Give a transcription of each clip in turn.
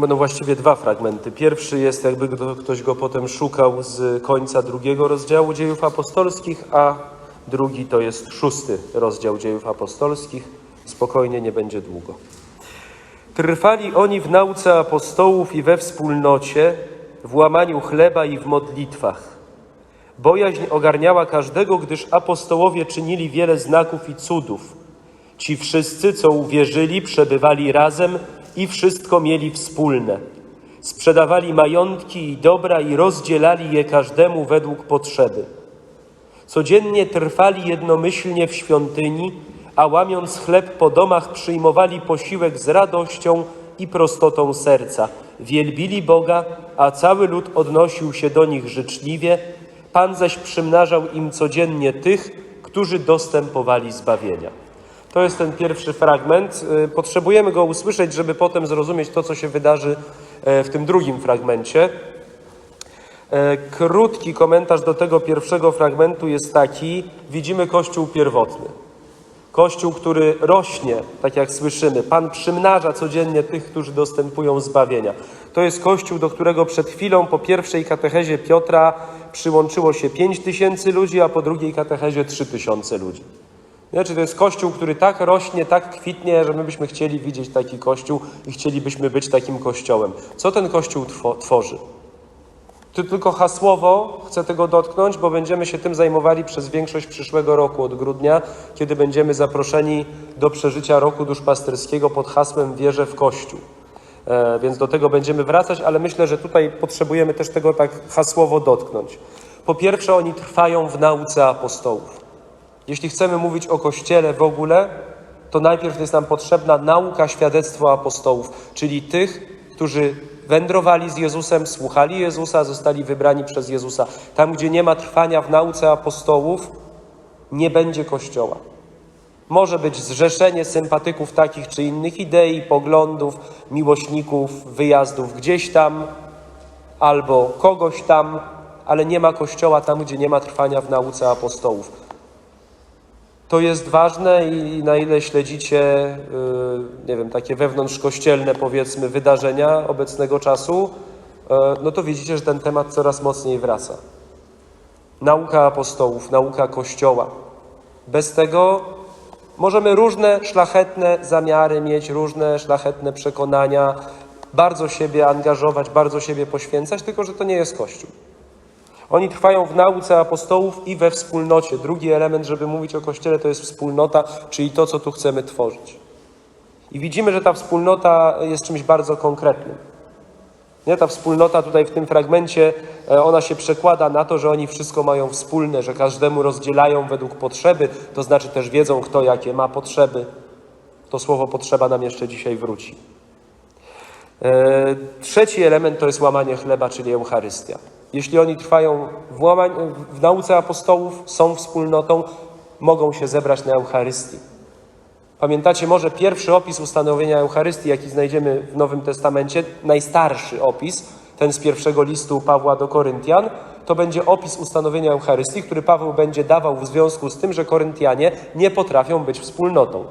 Będą właściwie dwa fragmenty. Pierwszy jest, jakby kto- ktoś go potem szukał z końca drugiego rozdziału dziejów apostolskich, a drugi to jest szósty rozdział dziejów apostolskich. Spokojnie, nie będzie długo. Trwali oni w nauce apostołów i we wspólnocie, w łamaniu chleba i w modlitwach. Bojaźń ogarniała każdego, gdyż apostołowie czynili wiele znaków i cudów. Ci wszyscy, co uwierzyli, przebywali razem i wszystko mieli wspólne. Sprzedawali majątki i dobra i rozdzielali je każdemu według potrzeby. Codziennie trwali jednomyślnie w świątyni, a łamiąc chleb po domach przyjmowali posiłek z radością i prostotą serca. Wielbili Boga, a cały lud odnosił się do nich życzliwie. Pan zaś przymnażał im codziennie tych, którzy dostępowali zbawienia. To jest ten pierwszy fragment. Y, Potrzebujemy go usłyszeć, żeby potem zrozumieć to, co się wydarzy e, w tym drugim fragmencie. E, Krótki komentarz do tego pierwszego fragmentu jest taki: widzimy Kościół pierwotny. Kościół, który rośnie, tak jak słyszymy. Pan przymnaża codziennie tych, którzy dostępują zbawienia. To jest Kościół, do którego przed chwilą po pierwszej katechezie Piotra przyłączyło się 5 tysięcy ludzi, a po drugiej katechezie 3 tysiące ludzi. Znaczy, to jest Kościół, który tak rośnie, tak kwitnie, że my byśmy chcieli widzieć taki Kościół i chcielibyśmy być takim Kościołem. Co ten Kościół tworzy? Tu tylko hasłowo chcę tego dotknąć, bo będziemy się tym zajmowali przez większość przyszłego roku od grudnia, kiedy będziemy zaproszeni do przeżycia roku duszpasterskiego pod hasłem Wierzę w Kościół. E, więc do tego będziemy wracać, ale myślę, że tutaj potrzebujemy też tego tak hasłowo dotknąć. Po pierwsze, oni trwają w nauce apostołów. Jeśli chcemy mówić o Kościele w ogóle, to najpierw jest nam potrzebna nauka, świadectwo apostołów, czyli tych, którzy wędrowali z Jezusem, słuchali Jezusa, zostali wybrani przez Jezusa. Tam, gdzie nie ma trwania w nauce apostołów, nie będzie Kościoła. Może być zrzeszenie sympatyków takich czy innych idei, poglądów, miłośników, wyjazdów gdzieś tam, albo kogoś tam, ale nie ma Kościoła tam, gdzie nie ma trwania w nauce apostołów. To jest ważne i na ile śledzicie, y, nie wiem, takie wewnątrzkościelne, powiedzmy, wydarzenia obecnego czasu, y, no to widzicie, że ten temat coraz mocniej wraca. Nauka apostołów, nauka Kościoła. Bez tego możemy różne szlachetne zamiary mieć, różne szlachetne przekonania, bardzo siebie angażować, bardzo siebie poświęcać, tylko że to nie jest Kościół. Oni trwają w nauce apostołów i we wspólnocie. Drugi element, żeby mówić o Kościele, to jest wspólnota, czyli to, co tu chcemy tworzyć. I widzimy, że ta wspólnota jest czymś bardzo konkretnym. Nie, ta wspólnota tutaj w tym fragmencie, e, ona się przekłada na to, że oni wszystko mają wspólne, że każdemu rozdzielają według potrzeby, to znaczy też wiedzą, kto jakie ma potrzeby. To słowo potrzeba nam jeszcze dzisiaj wróci. E, Trzeci element to jest łamanie chleba, czyli Eucharystia. Jeśli oni trwają w, łamań, w nauce apostołów, są wspólnotą, mogą się zebrać na Eucharystii. Pamiętacie może pierwszy opis ustanowienia Eucharystii, jaki znajdziemy w Nowym Testamencie, najstarszy opis, ten z pierwszego listu Pawła do Koryntian, to będzie opis ustanowienia Eucharystii, który Paweł będzie dawał w związku z tym, że Koryntianie nie potrafią być wspólnotą.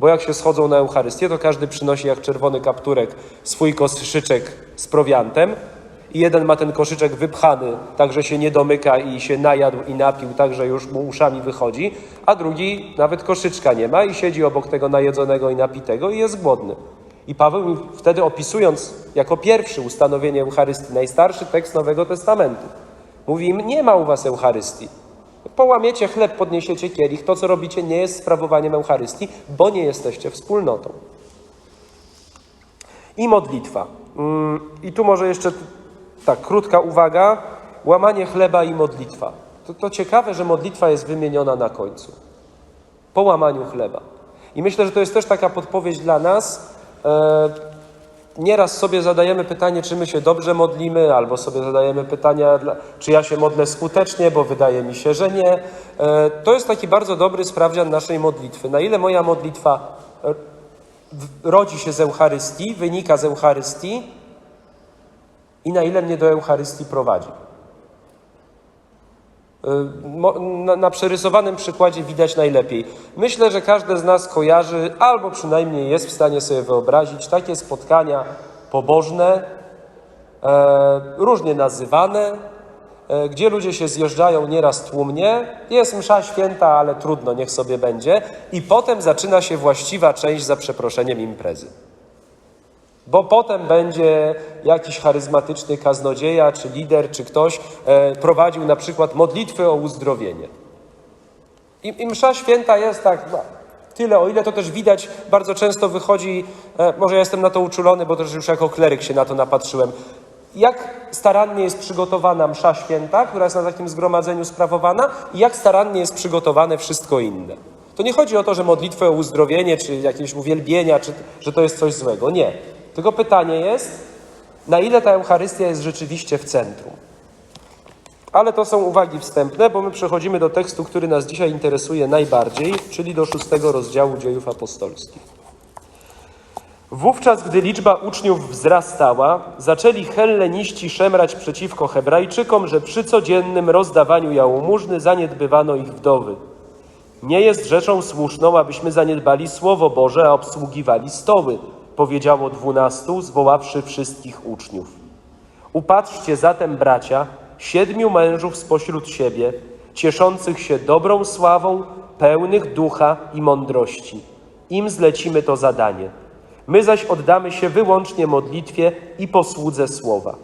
Bo jak się schodzą na Eucharystię, to każdy przynosi jak czerwony kapturek swój koszyczek z prowiantem i jeden ma ten koszyczek wypchany, tak że się nie domyka i się najadł i napił, tak że już mu uszami wychodzi, a drugi nawet koszyczka nie ma i siedzi obok tego najedzonego i napitego i jest głodny. I Paweł wtedy opisując jako pierwszy ustanowienie Eucharystii, najstarszy tekst Nowego Testamentu, mówi im, nie ma u was Eucharystii. Połamiecie chleb, podniesiecie kielich, to co robicie nie jest sprawowaniem Eucharystii, bo nie jesteście wspólnotą. I modlitwa. Mm, I tu może jeszcze tak, krótka uwaga. Łamanie chleba i modlitwa. To, to ciekawe, że modlitwa jest wymieniona na końcu. Po łamaniu chleba. I myślę, że to jest też taka podpowiedź dla nas. E, nieraz sobie zadajemy pytanie, czy my się dobrze modlimy, albo sobie zadajemy pytania, czy ja się modlę skutecznie, bo wydaje mi się, że nie. E, to jest taki bardzo dobry sprawdzian naszej modlitwy. Na ile moja modlitwa e, rodzi się z Eucharystii, wynika z Eucharystii i na ile mnie do Eucharystii prowadzi. Y, na przerysowanym przykładzie widać najlepiej. Myślę, że każdy z nas kojarzy, albo przynajmniej jest w stanie sobie wyobrazić takie spotkania pobożne, e, różnie nazywane, e, gdzie ludzie się zjeżdżają nieraz tłumnie. Jest msza święta, ale trudno, niech sobie będzie. I potem zaczyna się właściwa część za przeproszeniem imprezy. Bo potem będzie jakiś charyzmatyczny kaznodzieja, czy lider, czy ktoś e, prowadził na przykład modlitwy o uzdrowienie. I, I msza święta jest tak, no, tyle, o ile to też widać, bardzo często wychodzi, e, może ja jestem na to uczulony, bo też już jako kleryk się na to napatrzyłem, jak starannie jest przygotowana msza święta, która jest na takim zgromadzeniu sprawowana i jak starannie jest przygotowane wszystko inne. To nie chodzi o to, że modlitwę o uzdrowienie, czy jakieś uwielbienia, czy że to jest coś złego. Nie. Tylko pytanie jest, na ile ta Eucharystia jest rzeczywiście w centrum. Ale to są uwagi wstępne, bo my przechodzimy do tekstu, który nas dzisiaj interesuje najbardziej, czyli do szóstego rozdziału dziejów apostolskich. Wówczas, gdy liczba uczniów wzrastała, zaczęli helleniści szemrać przeciwko Hebrajczykom, że przy codziennym rozdawaniu jałmużny zaniedbywano ich wdowy. Nie jest rzeczą słuszną, abyśmy zaniedbali Słowo Boże, a obsługiwali stoły, powiedziało dwunastu, zwoławszy wszystkich uczniów. Upatrzcie zatem, bracia, siedmiu mężów spośród siebie, cieszących się dobrą sławą, pełnych ducha i mądrości. Im zlecimy to zadanie. My zaś oddamy się wyłącznie modlitwie i posłudze słowa.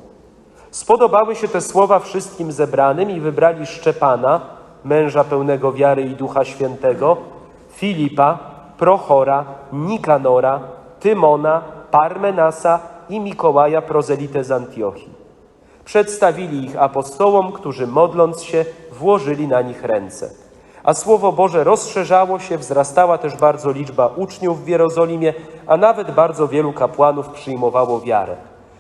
Spodobały się te słowa wszystkim zebranym i wybrali Szczepana, męża pełnego wiary i ducha świętego, Filipa, Prochora, Nikanora, Tymona, Parmenasa i Mikołaja prozelitę z Antiochii. Przedstawili ich apostołom, którzy modląc się, włożyli na nich ręce. A Słowo Boże rozszerzało się, wzrastała też bardzo liczba uczniów w Jerozolimie, a nawet bardzo wielu kapłanów przyjmowało wiarę.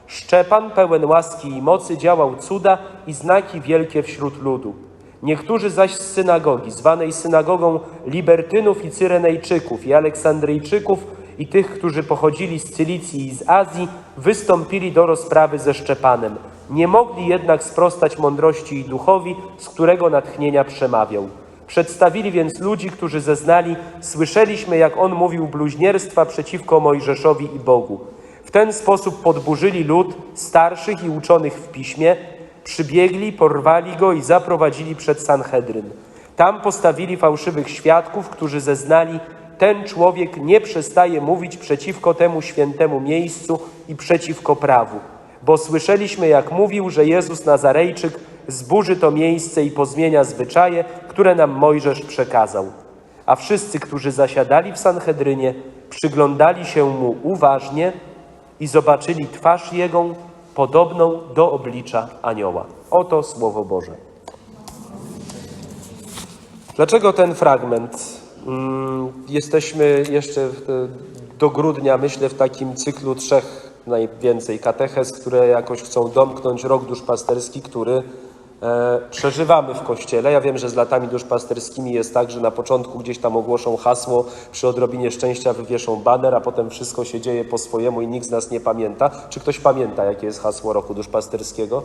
Szczepan, pełen łaski i mocy, działał cuda i znaki wielkie wśród ludu. Niektórzy zaś z synagogi, zwanej synagogą Libertynów i Cyrenejczyków i Aleksandryjczyków i tych, którzy pochodzili z Cylicji i z Azji, wystąpili do rozprawy ze Szczepanem. Nie mogli jednak sprostać mądrości i duchowi, z którego natchnienia przemawiał. Przedstawili więc ludzi, którzy zeznali, słyszeliśmy, jak on mówił bluźnierstwa przeciwko Mojżeszowi i Bogu. W ten sposób podburzyli lud, starszych i uczonych w piśmie, przybiegli, porwali go i zaprowadzili przed Sanhedryn. Tam postawili fałszywych świadków, którzy zeznali, ten człowiek nie przestaje mówić przeciwko temu świętemu miejscu i przeciwko prawu. Bo słyszeliśmy, jak mówił, że Jezus Nazarejczyk zburzy to miejsce i pozmienia zwyczaje, które nam Mojżesz przekazał. A wszyscy, którzy zasiadali w Sanhedrynie, przyglądali się mu uważnie i zobaczyli twarz jego podobną do oblicza anioła. Oto Słowo Boże. Dlaczego ten fragment? Mm, Jesteśmy jeszcze do grudnia, myślę, w takim cyklu trzech najwięcej katechez, które jakoś chcą domknąć rok duszpasterski, który e, przeżywamy w Kościele. Ja wiem, że z latami duszpasterskimi jest tak, że na początku gdzieś tam ogłoszą hasło, przy odrobinie szczęścia wywieszą baner, a potem wszystko się dzieje po swojemu i nikt z nas nie pamięta. Czy ktoś pamięta, jakie jest hasło roku duszpasterskiego?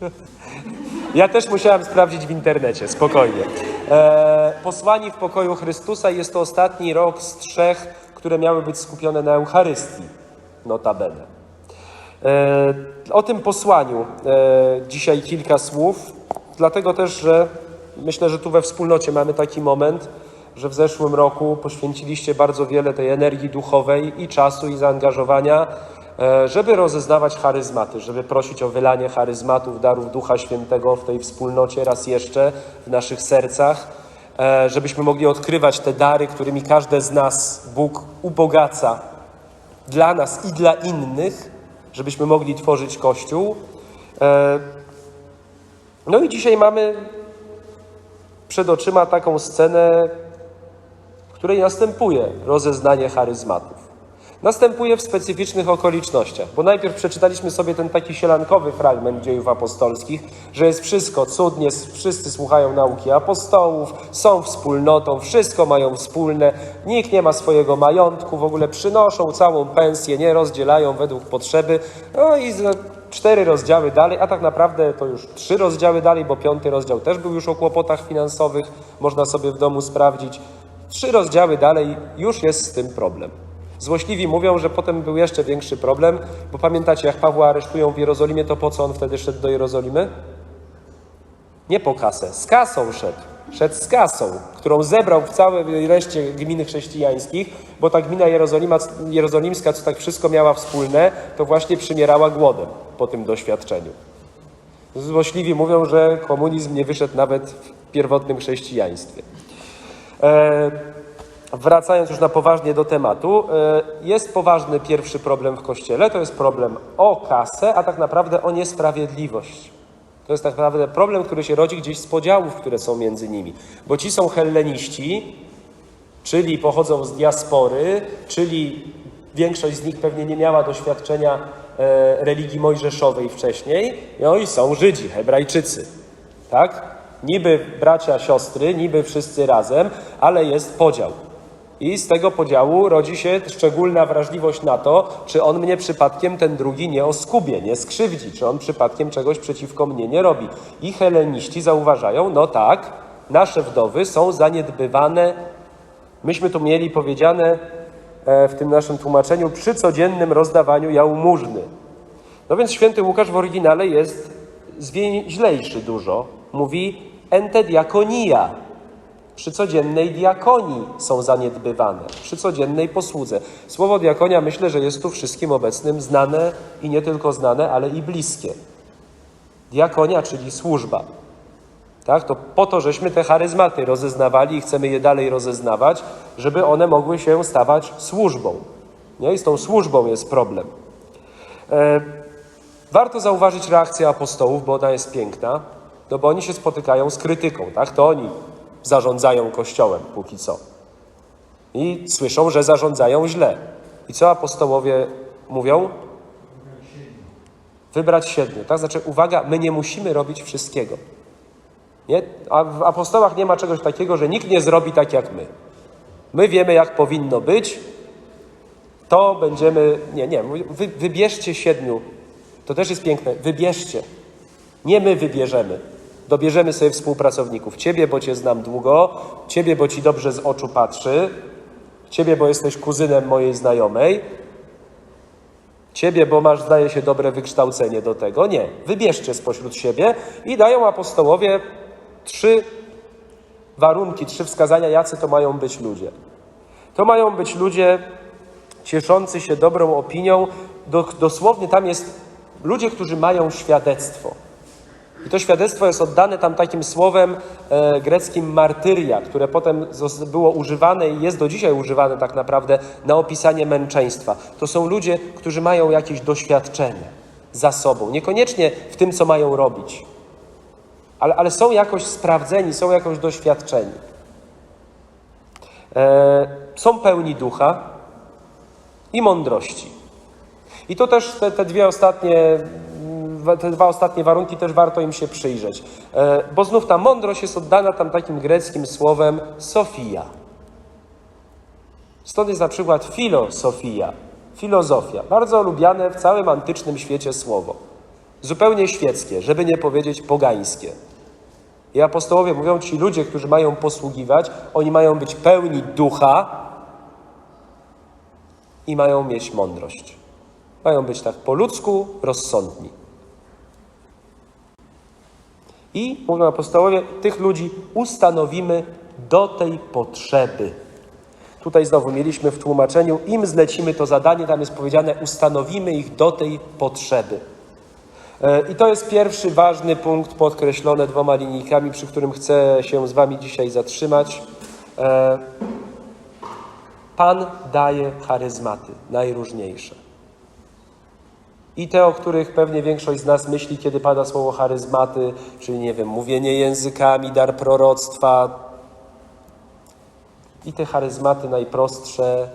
Ja też musiałem sprawdzić w internecie, spokojnie. E, posłani w pokoju Chrystusa jest to ostatni rok z trzech, które miały być skupione na Eucharystii, notabene. E, o tym posłaniu e, dzisiaj kilka słów, dlatego też, że myślę, że tu we wspólnocie mamy taki moment, że w zeszłym roku poświęciliście bardzo wiele tej energii duchowej i czasu i zaangażowania, żeby rozeznawać charyzmaty, żeby prosić o wylanie charyzmatów, darów Ducha Świętego w tej wspólnocie raz jeszcze w naszych sercach, e, żebyśmy mogli odkrywać te dary, którymi każde z nas Bóg ubogaca dla nas i dla innych, żebyśmy mogli tworzyć Kościół. E, No i dzisiaj mamy przed oczyma taką scenę, w której następuje rozeznanie charyzmatów. Następuje w specyficznych okolicznościach, bo najpierw przeczytaliśmy sobie ten taki sielankowy fragment dziejów apostolskich, że jest wszystko cudnie, wszyscy słuchają nauki apostołów, są wspólnotą, wszystko mają wspólne, nikt nie ma swojego majątku, w ogóle przynoszą całą pensję, nie rozdzielają według potrzeby. No i cztery rozdziały dalej, a tak naprawdę to już trzy rozdziały dalej, bo piąty rozdział też był już o kłopotach finansowych, można sobie w domu sprawdzić. Trzy rozdziały dalej już jest z tym problem. Złośliwi mówią, że potem był jeszcze większy problem, bo pamiętacie, jak Pawła aresztują w Jerozolimie, to po co on wtedy szedł do Jerozolimy? Nie po kasę, z kasą szedł. Szedł z kasą, którą zebrał w całej reszcie gmin chrześcijańskich, bo ta gmina Jerozolima, jerozolimska, co tak wszystko miała wspólne, to właśnie przymierała głodem po tym doświadczeniu. Złośliwi mówią, że komunizm nie wyszedł nawet w pierwotnym chrześcijaństwie. E, wracając już na poważnie do tematu, e, jest poważny pierwszy problem w Kościele, to jest problem o kasę, a tak naprawdę o niesprawiedliwość. To jest tak naprawdę problem, który się rodzi gdzieś z podziałów, które są między nimi. Bo ci są helleniści, czyli pochodzą z diaspory, czyli większość z nich pewnie nie miała doświadczenia e, religii mojżeszowej wcześniej, no i są Żydzi, Hebrajczycy. Tak? Niby bracia, siostry, niby wszyscy razem, ale jest podział. I z tego podziału rodzi się szczególna wrażliwość na to, czy on mnie przypadkiem ten drugi nie oskubie, nie skrzywdzi, czy on przypadkiem czegoś przeciwko mnie nie robi. I heleniści zauważają, no tak, nasze wdowy są zaniedbywane. Myśmy tu mieli powiedziane e, w tym naszym tłumaczeniu przy codziennym rozdawaniu jałmużny. No więc święty Łukasz w oryginale jest zwięźlejszy dużo. Mówi ente diakonia, przy codziennej diakonii są zaniedbywane, przy codziennej posłudze. Słowo diakonia myślę, że jest tu wszystkim obecnym znane i nie tylko znane, ale i bliskie. Diakonia, czyli służba. Tak? To po to, żeśmy te charyzmaty rozeznawali i chcemy je dalej rozeznawać, żeby one mogły się stawać służbą. Nie? I z tą służbą jest problem. E, warto zauważyć reakcję apostołów, bo ona jest piękna, no bo oni się spotykają z krytyką, tak? To oni zarządzają Kościołem póki co. I słyszą, że zarządzają źle. I co apostołowie mówią? Wybrać siedmiu. Tak? Znaczy, uwaga, my nie musimy robić wszystkiego. Nie? A w apostołach nie ma czegoś takiego, że nikt nie zrobi tak jak my. My wiemy, jak powinno być, to będziemy. Nie, nie, wy, wybierzcie siedmiu. To też jest piękne. Wybierzcie. Nie my wybierzemy. Dobierzemy sobie współpracowników. Ciebie, bo cię znam długo, ciebie, bo ci dobrze z oczu patrzy, ciebie, bo jesteś kuzynem mojej znajomej, ciebie, bo masz, zdaje się, dobre wykształcenie do tego. Nie. Wybierzcie spośród siebie i dają apostołowie trzy warunki, trzy wskazania, jacy to mają być ludzie. To mają być ludzie cieszący się dobrą opinią. Dosłownie tam jest ludzie, którzy mają świadectwo. I to świadectwo jest oddane tam takim słowem e, greckim martyria, które potem było używane i jest do dzisiaj używane tak naprawdę na opisanie męczeństwa. To są ludzie, którzy mają jakieś doświadczenie za sobą. Niekoniecznie w tym, co mają robić, ale, ale są jakoś sprawdzeni, są jakoś doświadczeni. E, są pełni ducha i mądrości. I to też te, te dwie ostatnie te dwa ostatnie warunki też warto im się przyjrzeć. E, bo znów ta mądrość jest oddana tam takim greckim słowem Sofia. Stąd jest na przykład filosofia, filozofia, bardzo lubiane w całym antycznym świecie słowo. Zupełnie świeckie, żeby nie powiedzieć pogańskie. I apostołowie mówią, ci ludzie, którzy mają posługiwać, oni mają być pełni ducha i mają mieć mądrość. Mają być tak po ludzku rozsądni. I, mówią apostołowie, tych ludzi ustanowimy do tej potrzeby. Tutaj znowu mieliśmy w tłumaczeniu, im zlecimy to zadanie, tam jest powiedziane, ustanowimy ich do tej potrzeby. E, I to jest pierwszy ważny punkt podkreślony dwoma linijkami, przy którym chcę się z Wami dzisiaj zatrzymać. E, Pan daje charyzmaty najróżniejsze. I te, o których pewnie większość z nas myśli, kiedy pada słowo charyzmaty, czyli nie wiem, mówienie językami, dar proroctwa. I te charyzmaty najprostsze,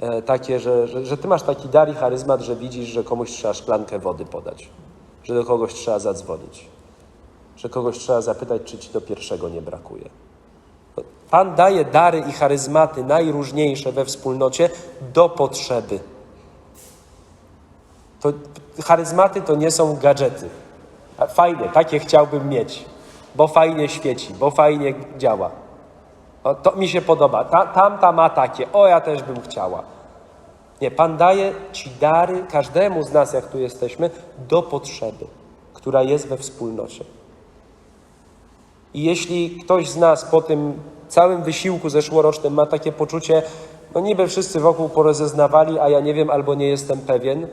e, takie, że, że, że ty masz taki dar i charyzmat, że widzisz, że komuś trzeba szklankę wody podać, że do kogoś trzeba zadzwonić, że kogoś trzeba zapytać, czy ci do pierwszego nie brakuje. Pan daje dary i charyzmaty najróżniejsze we wspólnocie do potrzeby. To charyzmaty to nie są gadżety. Fajne, takie chciałbym mieć, bo fajnie świeci, bo fajnie działa. O, to mi się podoba. Ta, tamta ma takie, o ja też bym chciała. Nie, Pan daje ci dary, każdemu z nas, jak tu jesteśmy, do potrzeby, która jest we wspólnocie. I jeśli ktoś z nas po tym całym wysiłku zeszłorocznym ma takie poczucie, no niby wszyscy wokół porozeznawali, a ja nie wiem albo nie jestem pewien,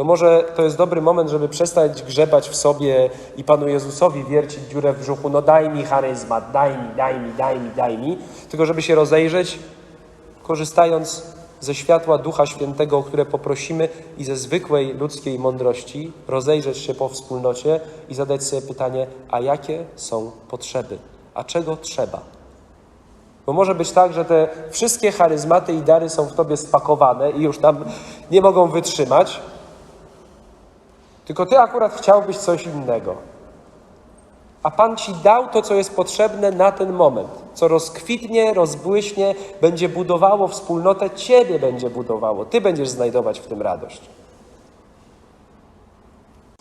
to może to jest dobry moment, żeby przestać grzebać w sobie i Panu Jezusowi wiercić dziurę w brzuchu, no daj mi charyzmat, daj mi, daj mi, daj mi, daj mi, tylko żeby się rozejrzeć, korzystając ze światła Ducha Świętego, o które poprosimy i ze zwykłej ludzkiej mądrości, rozejrzeć się po wspólnocie i zadać sobie pytanie, a jakie są potrzeby, a czego trzeba. Bo może być tak, że te wszystkie charyzmaty i dary są w tobie spakowane i już tam nie mogą wytrzymać, tylko ty akurat chciałbyś coś innego. A Pan ci dał to, co jest potrzebne na ten moment, co rozkwitnie, rozbłyśnie, będzie budowało wspólnotę, ciebie będzie budowało, ty będziesz znajdować w tym radość.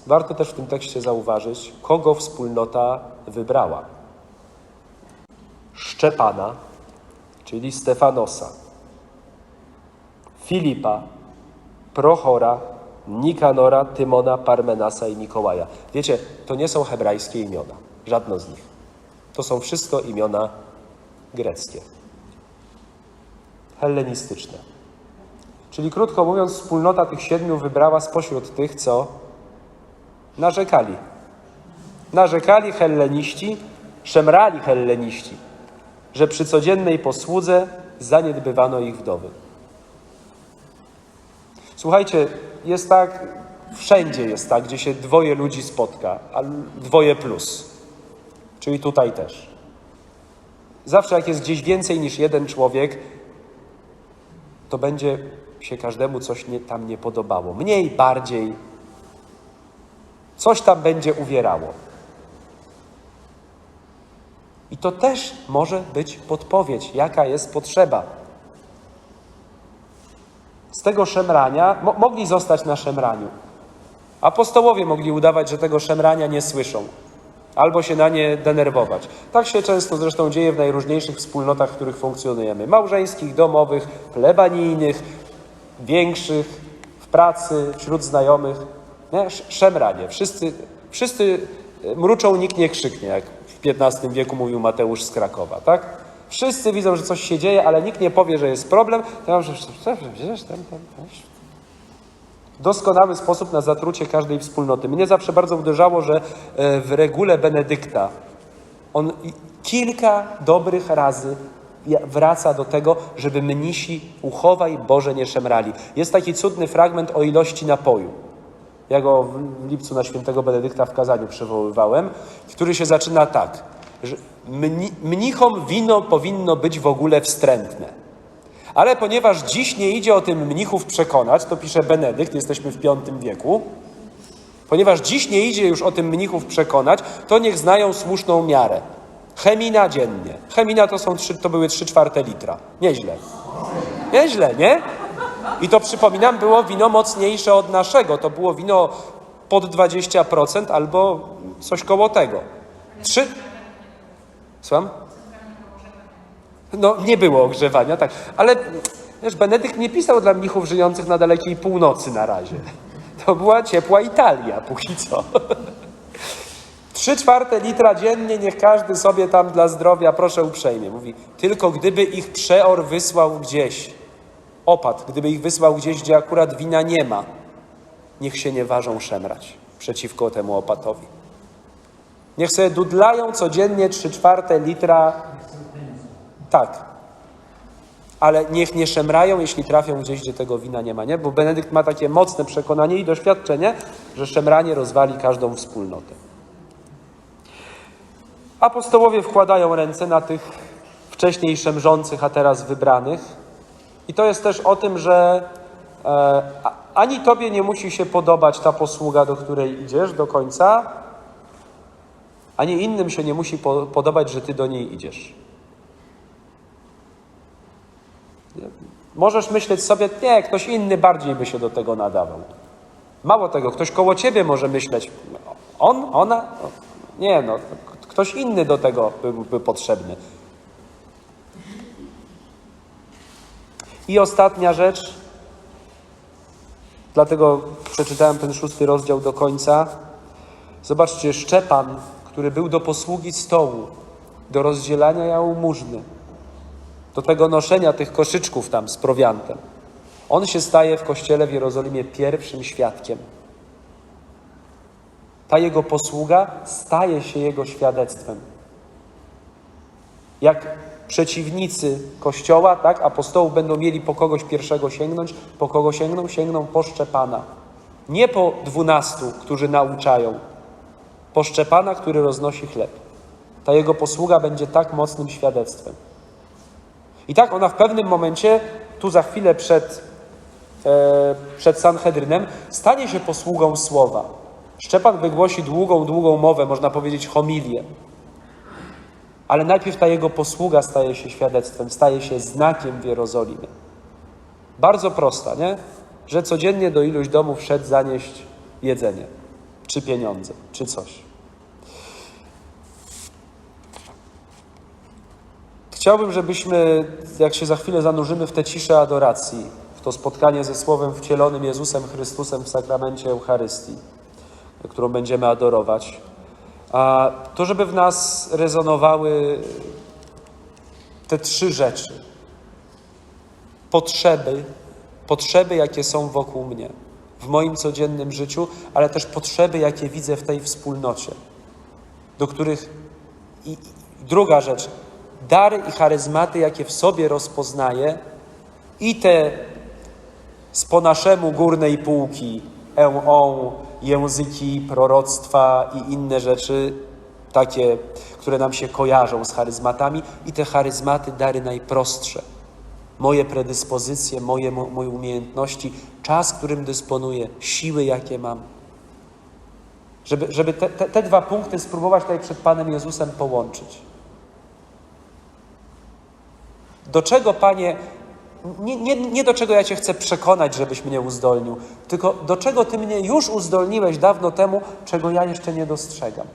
Warto też w tym tekście zauważyć, kogo wspólnota wybrała. Szczepana, czyli Stefanosa, Filipa, Prochora, Nikanora, Tymona, Parmenasa i Mikołaja. Wiecie, to nie są hebrajskie imiona, żadno z nich. To są wszystko imiona greckie, hellenistyczne. Czyli krótko mówiąc, wspólnota tych siedmiu wybrała spośród tych, co narzekali. Narzekali helleniści, szemrali helleniści, że przy codziennej posłudze zaniedbywano ich wdowy. Słuchajcie, jest tak, wszędzie jest tak, gdzie się dwoje ludzi spotka, a dwoje plus. Czyli tutaj też. Zawsze jak jest gdzieś więcej niż jeden człowiek, to będzie się każdemu coś nie, tam nie podobało. Mniej, bardziej. Coś tam będzie uwierało. I to też może być podpowiedź, jaka jest potrzeba. Z tego szemrania mo mogli zostać na szemraniu. Apostołowie mogli udawać, że tego szemrania nie słyszą, albo się na nie denerwować. Tak się często zresztą dzieje w najróżniejszych wspólnotach, w których funkcjonujemy: małżeńskich, domowych, plebanijnych, większych, w pracy, wśród znajomych. Nie? Sz- Szemranie. Wszyscy, wszyscy mruczą, nikt nie krzyknie, jak w XV wieku mówił Mateusz z Krakowa, tak? Wszyscy widzą, że coś się dzieje, ale nikt nie powie, że jest problem. Doskonały sposób na zatrucie każdej wspólnoty. Mnie zawsze bardzo uderzało, że e, w regule Benedykta on kilka dobrych razy wraca do tego, żeby mnisi uchowaj Boże nie szemrali. Jest taki cudny fragment o ilości napoju. Ja go w lipcu na świętego Benedykta w kazaniu przywoływałem, który się zaczyna tak, mnichom wino powinno być w ogóle wstrętne. Ale ponieważ dziś nie idzie o tym mnichów przekonać, to pisze Benedykt, jesteśmy w V wieku, ponieważ dziś nie idzie już o tym mnichów przekonać, to niech znają słuszną miarę. Chemina dziennie. Chemina to, są trzy, to były 3 czwarte litra. Nieźle. Nieźle, nie? I to przypominam, było wino mocniejsze od naszego. To było wino pod 20% albo coś koło tego. Trzy. Słucham? No, nie było ogrzewania, tak. Ale wiesz, Benedykt nie pisał dla mnichów żyjących na dalekiej północy na razie. To była ciepła Italia, póki co. Trzy czwarte litra dziennie, niech każdy sobie tam dla zdrowia, proszę uprzejmie. Mówi, tylko gdyby ich przeor wysłał gdzieś, opad, gdyby ich wysłał gdzieś, gdzie akurat wina nie ma, niech się nie ważą szemrać przeciwko temu opatowi. Niech sobie dudlają codziennie trzy czwarte litra. Tak. Ale niech nie szemrają, jeśli trafią gdzieś, gdzie tego wina nie ma, nie? Bo Benedykt ma takie mocne przekonanie i doświadczenie, że szemranie rozwali każdą wspólnotę. Apostołowie wkładają ręce na tych wcześniej szemrzących, a teraz wybranych. I to jest też o tym, że e, ani tobie nie musi się podobać ta posługa, do której idziesz do końca, ani innym się nie musi po, podobać, że ty do niej idziesz. Możesz myśleć sobie, nie, ktoś inny bardziej by się do tego nadawał. Mało tego, ktoś koło ciebie może myśleć, on, ona, nie no, ktoś inny do tego byłby potrzebny. I ostatnia rzecz, Dlatego przeczytałem ten szósty rozdział do końca. Zobaczcie, Szczepan, który był do posługi stołu, do rozdzielania jałmużny, do tego noszenia tych koszyczków tam z prowiantem. On się staje w kościele w Jerozolimie pierwszym świadkiem. Ta jego posługa staje się jego świadectwem. Jak przeciwnicy Kościoła, tak, apostołów będą mieli po kogoś pierwszego sięgnąć, po kogo sięgną? Sięgną po Szczepana. Nie po dwunastu, którzy nauczają, po Szczepana, który roznosi chleb. Ta jego posługa będzie tak mocnym świadectwem. I tak ona w pewnym momencie, tu za chwilę przed, e, przed Sanhedrynem, stanie się posługą słowa. Szczepan wygłosi długą, długą mowę, można powiedzieć homilię. Ale najpierw ta jego posługa staje się świadectwem, staje się znakiem w Jerozolimie. Bardzo prosta, nie? Że codziennie do iluś domów szedł zanieść jedzenie, czy pieniądze, czy coś. Chciałbym, żebyśmy, jak się za chwilę zanurzymy w tę ciszę adoracji, w to spotkanie ze Słowem wcielonym Jezusem Chrystusem w sakramencie Eucharystii, którą będziemy adorować, a to, żeby w nas rezonowały te trzy rzeczy. Potrzeby, potrzeby, jakie są wokół mnie, w moim codziennym życiu, ale też potrzeby, jakie widzę w tej wspólnocie, do których. I, druga rzecz, dary i charyzmaty, jakie w sobie rozpoznaję, i te z po naszemu górnej półki, eą, języki, proroctwa i inne rzeczy, takie, które nam się kojarzą z charyzmatami, i te charyzmaty, dary najprostsze. Moje predyspozycje, moje, mo- moje umiejętności, czas, którym dysponuję, siły, jakie mam. Żeby, żeby te, te, te dwa punkty spróbować tutaj przed Panem Jezusem połączyć. Do czego, Panie, nie, nie, nie do czego ja Cię chcę przekonać, żebyś mnie uzdolnił, tylko do czego Ty mnie już uzdolniłeś dawno temu, czego ja jeszcze nie dostrzegam.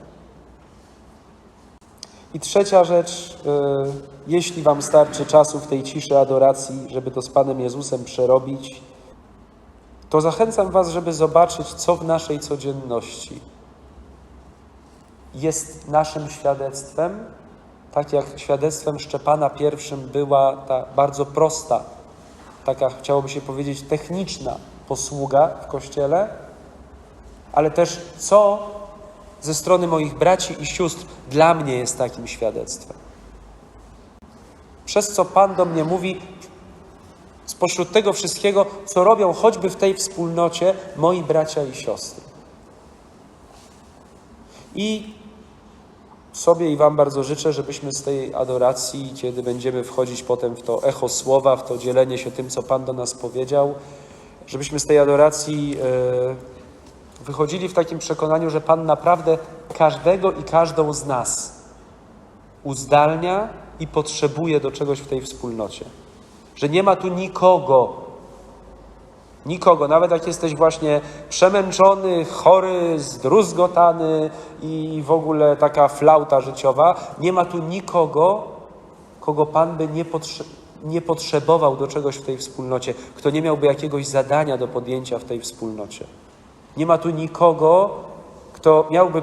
I trzecia rzecz, y, jeśli Wam starczy czasu w tej ciszy adoracji, żeby to z Panem Jezusem przerobić, to zachęcam Was, żeby zobaczyć, co w naszej codzienności jest naszym świadectwem, tak jak świadectwem Szczepana pierwszym była ta bardzo prosta, taka chciałoby się powiedzieć techniczna posługa w Kościele, ale też co ze strony moich braci i sióstr dla mnie jest takim świadectwem. Przez co Pan do mnie mówi, spośród tego wszystkiego, co robią choćby w tej wspólnocie moi bracia i siostry. I sobie i Wam bardzo życzę, żebyśmy z tej adoracji, kiedy będziemy wchodzić potem w to echo słowa, w to dzielenie się tym, co Pan do nas powiedział, żebyśmy z tej adoracji e, wychodzili w takim przekonaniu, że Pan naprawdę każdego i każdą z nas uzdalnia i potrzebuje do czegoś w tej wspólnocie. Że nie ma tu nikogo, Nikogo, nawet jak jesteś właśnie przemęczony, chory, zdruzgotany i w ogóle taka flauta życiowa, nie ma tu nikogo, kogo Pan by nie, potrze- nie potrzebował do czegoś w tej wspólnocie, kto nie miałby jakiegoś zadania do podjęcia w tej wspólnocie. Nie ma tu nikogo, kto miałby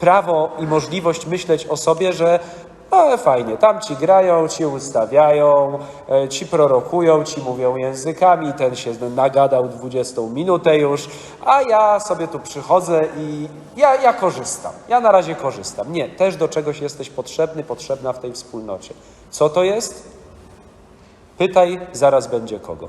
prawo i możliwość myśleć o sobie, że ale fajnie, tam ci grają, ci ustawiają, e, ci prorokują, ci mówią językami, ten się nagadał 20 minutę już, a ja sobie tu przychodzę i ja, ja korzystam. Ja na razie korzystam. Nie, też do czegoś jesteś potrzebny, potrzebna w tej wspólnocie. Co to jest? Pytaj, zaraz będzie kogo.